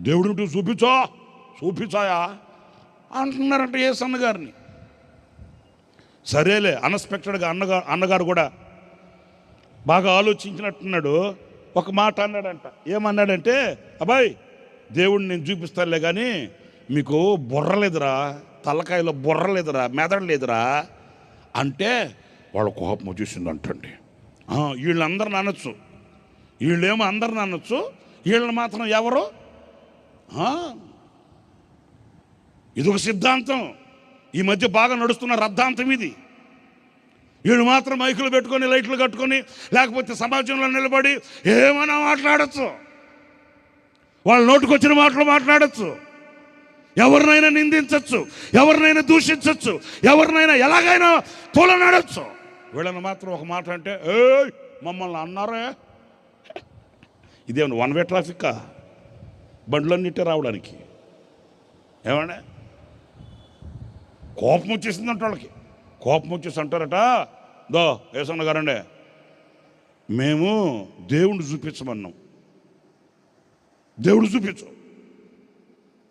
దేవుడిని ఇటు చూపించా? చూపించాయా? అంటున్నారంట ఏసు అన్నగారిని సరేలే అన్ఎక్స్పెక్టెడ్గా అన్నగారు అన్నగారు కూడా బాగా ఆలోచించినట్టున్నాడు. ఒక మాట అన్నాడంట. ఏమన్నాడంటే అబ్బాయి దేవుడిని నేను చూపిస్తానులే కానీ మీకు బుర్ర లేదురా తలకాయలో బుర్ర లేదురా మెదడు లేదురా అంటే వాళ్ళ కోపం వచ్చేసింది అంటండి. వీళ్ళందరూ వీళ్ళందరిని అనొచ్చు. వీళ్ళేమో అందరిని అనొచ్చు. వీళ్ళని మాత్రం ఎవరు? ఇది ఒక సిద్ధాంతం. ఈ మధ్య బాగా నడుస్తున్న రద్దాంతం ఇది. వీళ్ళు మాత్రం మైకులు పెట్టుకొని లైట్లు కట్టుకొని లేకపోతే సమాజంలో నిలబడి ఏమైనా మాట్లాడచ్చు. వాళ్ళ నోటుకొచ్చిన మాటలు మాట్లాడచ్చు. ఎవరినైనా నిందించవచ్చు ఎవరినైనా దూషించవచ్చు ఎవరినైనా ఎలాగైనా తోలనాడచ్చు. వీళ్ళని మాత్రం ఒక మాట అంటే ఏ మమ్మల్ని అన్నారే? ఇదేమన్నా వన్ వే ట్రాఫిక్కా బండ్లన్నిటి రావడానికి. ఏమన్నా కోపం వచ్చేసిందంట వాళ్ళకి. కోపం వచ్చేసి అంటారట దో ఏసన్న గారండి మేము దేవుణ్ణి చూపించమన్నాం. దేవుడు చూపించు.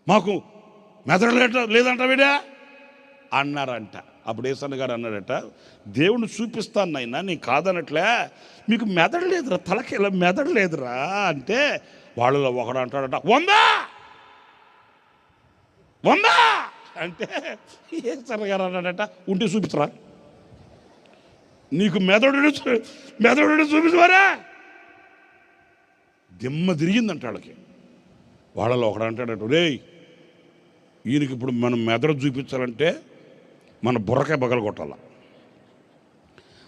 మాకు మెదడు లేట లేదంట వీడా? అన్నారంట. అప్పుడు ఏసన్న గారు అన్నాడట దేవుణ్ణి చూపిస్తాను నాయన నీ కాదనట్లే మీకు మెదడు లేదురా తలకి ఇలా మెదడు లేదురా అంటే వాళ్ళలో ఒకడు అంటాడట వందా? వందా? అంటే ఏం గారు అన్నాడట ఉంటే చూపించరా? నీకు మెదడు మెదడు చూపించవారా దిమ్మ తిరిగిందంట వాళ్ళకి. వాళ్ళలో ఒకడు అంటాడట రే ఈయనకి ఇప్పుడు మనం మెదడు చూపించాలంటే మన బుర్రకాయ బగలు కొట్టాల.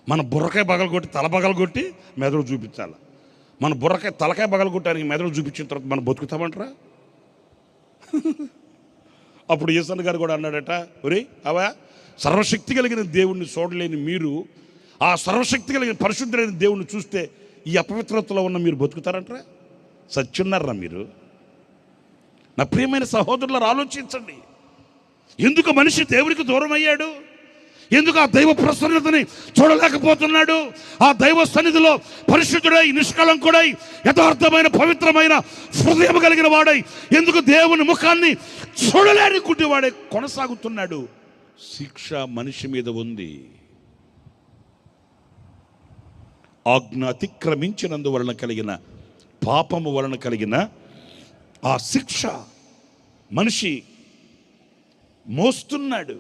మన బుర్రకాయ బగలు కొట్టి తల బగలు కొట్టి మెదడు చూపించాలి. మన బుర్రకాయ తలకాయ పగలగొట్టడానికి మెదడు చూపించిన తర్వాత మనం బతుకుతామంటారా? అప్పుడు ఈసన్ గారు కూడా అన్నాడట ఒరే అవా? సర్వశక్తి కలిగిన దేవుణ్ణి చూడలేని మీరు ఆ సర్వశక్తి కలిగిన పరిశుద్ధులైన దేవుణ్ణి చూస్తే ఈ అపవిత్రతలో ఉన్న మీరు బతుకుతారంటారా? సత్యున్నారా మీరు? నా ప్రియమైన సహోదరులను ఆలోచించండి. ఎందుకు మనిషి దేవుడికి దూరం అయ్యాడు ఎందుకు ఆ దైవ ప్రసన్నతని చూడలేకపోతున్నాడు? ఆ దైవ సన్నిధిలో పరిశుద్ధుడై నిష్కలంకుడై యథార్థమైన పవిత్రమైన హృదయం కలిగిన వాడై ఎందుకు దేవుని ముఖాన్ని చూడలేని గుడ్డివాడై కొనసాగుతున్నాడు? శిక్ష మనిషి మీద ఉంది. ఆజ్ఞ అతిక్రమించినందువలన కలిగిన పాపము వలన కలిగిన ఆ శిక్ష మనిషి మోస్తున్నాడు.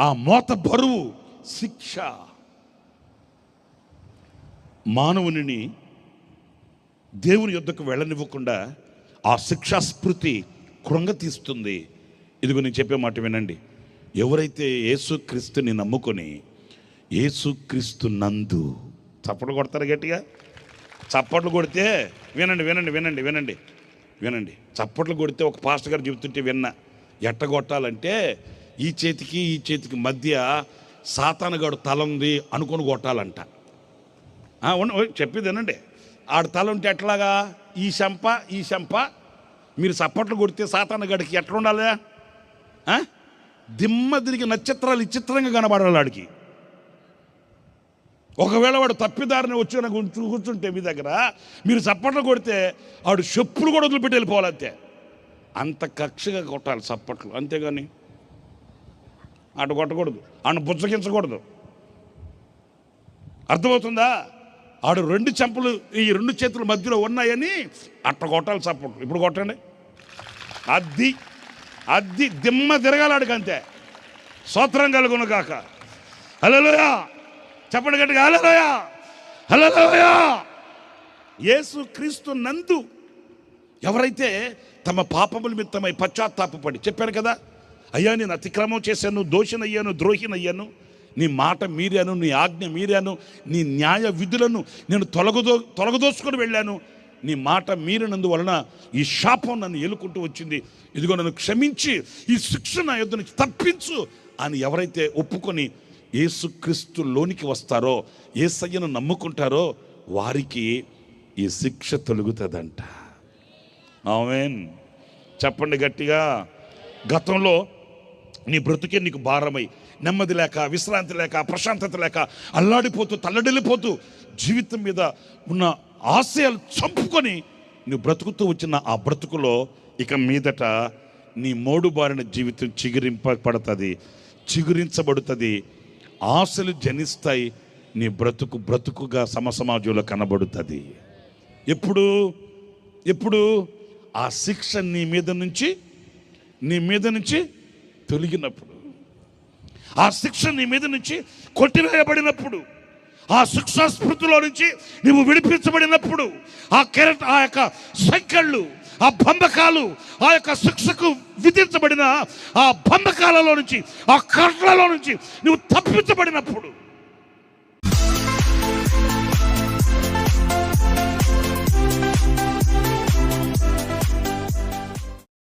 ఆ మోత బరువు శిక్ష. మానవునిని దేవుని యొద్దకు వెళ్ళనివ్వకుండా ఆ శిక్షా స్మృతి కృంగతీస్తుంది ఇదిగో నేను చెప్పే మాట వినండి. ఎవరైతే యేసుక్రీస్తుని నమ్ముకొని యేసుక్రీస్తు నందు చప్పట్లు కొడతారు గట్టిగా? చప్పట్లు కొడితే వినండి వినండి వినండి వినండి వినండి. చప్పట్లు కొడితే ఒక పాస్టర్ గారు చెబుతుంటే విన్నా ఎట్ట కొట్టాలంటే ఈ చేతికి ఈ చేతికి మధ్య సాతానగాడు తల ఉంది అనుకొని కొట్టాలంట. చెప్పేదేనండి చెప్పేది ఆడ తల ఉంటే ఎట్లాగా? ఈ శంప ఈ శంప మీరు చప్పట్లు కొడితే సాతానగాడికి ఎట్లా ఉండాలి? దిమ్మ తిరిగి నక్షత్రాలు విచిత్రంగా కనబడాలి ఆడికి. ఒకవేళ వాడు తప్పిదారిని వచ్చి కూర్చుంటే మీ దగ్గర మీరు చప్పట్లు కొడితే ఆడు చెప్పులు కూడా వదిలిపెట్టి వెళ్ళిపోవాలి అంతే. అంత కక్షగా కొట్టాలి చప్పట్లు అంతేగాని అటు కొట్టకూడదు ఆడు బుజ్జగించకూడదు. అర్థమవుతుందా? ఆడు రెండు చెంపలు ఈ రెండు చేతుల మధ్యలో ఉన్నాయని అట్ట కొట్టాలి సపోర్ట్. ఇప్పుడు కొట్టండి. అద్ది అద్ది దిమ్మ తిరగాలి అంతే సూత్రం కలుగును కాక. హలోయా చెప్పండి గట్టిగా హలోయా హలోయా యేసు క్రీస్తు నందు ఎవరైతే తమ పాపముల నిమిత్తమై పశ్చాత్తాపపడి చెప్పాను కదా అయ్యా నేను అతిక్రమం చేశాను దోషినయ్యాను ద్రోహినయ్యాను. నీ మాట మీరాను నీ ఆజ్ఞ మీరాను నీ న్యాయ విధులను నేను తొలగదో తొలగదోసుకొని వెళ్ళాను. నీ మాట మీరినందువలన ఈ శాపం నన్ను ఎలుకుంటూ వచ్చింది. ఇదిగో నన్ను క్షమించి ఈ శిక్ష నా యొద్ద నుంచి తప్పించు అని ఎవరైతే ఒప్పుకొని ఏసుక్రీస్తు లోనికి వస్తారో ఏసయ్యను నమ్ముకుంటారో వారికి ఈ శిక్ష తొలుగుతుందంట. ఆమెన్. చెప్పండి గట్టిగా. గతంలో నీ బ్రతుకే నీకు భారమై. నెమ్మది లేక విశ్రాంతి లేక ప్రశాంతత లేక అల్లాడిపోతూ తల్లడిల్లిపోతూ జీవితం మీద ఉన్న ఆశయాలు చంపుకొని నువ్వు బ్రతుకుతూ వచ్చిన ఆ బ్రతుకులో ఇక మీదట నీ మోడుబారిన జీవితం చిగురింపబడుతుంది చిగురించబడుతుంది. ఆశలు జనిస్తాయి నీ బ్రతుకు బ్రతుకుగా సమసమాజంలో కనబడుతుంది. ఎప్పుడు? ఎప్పుడు? ఆ శిక్ష నీ మీద నుంచి నీ మీద నుంచి తొలగినప్పుడు ఆ శిక్ష నీ మీద నుంచి కొట్టివేయబడినప్పుడు ఆ శిక్షాస్మృతిలో నుంచి నువ్వు విడిపించబడినప్పుడు ఆ కెరట్ ఆ యొక్క సంఖ్యలు ఆ బంధకాలు ఆ యొక్క శిక్షకు విధించబడిన ఆ బంధకాలలో నుంచి ఆ కట్లలో నుంచి నువ్వు తప్పించబడినప్పుడు